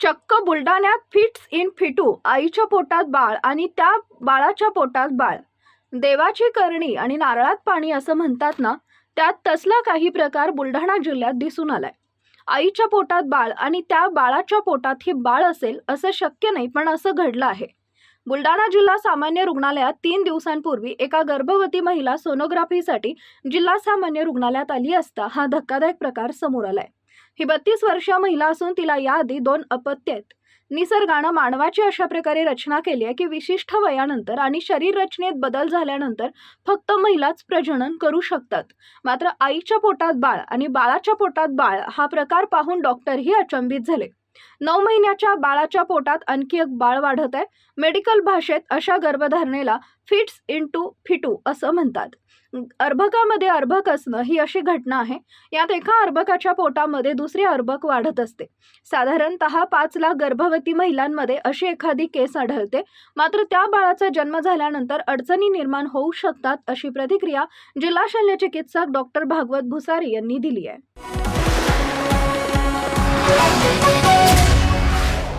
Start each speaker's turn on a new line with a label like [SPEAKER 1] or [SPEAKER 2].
[SPEAKER 1] चक्क बुलढाण्यात fits in foetus आईच्या पोटात बाळ आणि त्या बाळाच्या पोटात बाळ. देवाची करणी आणि नारळात पाणी असं म्हणतात ना त्यात तसला काही प्रकार बुलढाणा जिल्ह्यात दिसून आलाय. आईच्या पोटात बाळ आणि त्या बाळाच्या पोटात ही बाळ असेल असं शक्य नाही पण असं घडलं आहे. बुलढाणा जिल्हा सामान्य रुग्णालयात तीन दिवसांपूर्वी एका गर्भवती महिला सोनोग्राफीसाठी जिल्हा सामान्य रुग्णालयात आली असता हा धक्कादायक प्रकार समोर आलाय. ही बत्तीस वर्षीय महिला असून तिला याआधी दोन अपत्य आहेत. निसर्गानं मानवाची अशा प्रकारे रचना केली आहे की विशिष्ट वयानंतर आणि शरीर रचनेत बदल झाल्यानंतर फक्त महिलाच प्रजनन करू शकतात. मात्र आईच्या पोटात बाळ आणि बाळाच्या पोटात बाळ हा प्रकार पाहून डॉक्टरही अचंबित झाले. नऊ महिन्याच्या बाळाच्या पोटात आणखी एक बाळ वाढत आहे. मेडिकल भाषेत अशा गर्भधारणेला फिट्स इन टू फिटू असं म्हणतात. अर्भकामध्ये अर्भक असणं ही अशी घटना आहे. यात एका अर्भकाच्या पोटामध्ये दुसरी अर्भक वाढत असते. साधारणतः पाच लाख गर्भवती महिलांमध्ये अशी एखादी केस आढळते. मात्र त्या बाळाचा जन्म झाल्यानंतर अडचणी निर्माण होऊ शकतात अशी प्रतिक्रिया जिल्हा शल्य चिकित्सक डॉक्टर भागवत भुसारी यांनी दिली आहे.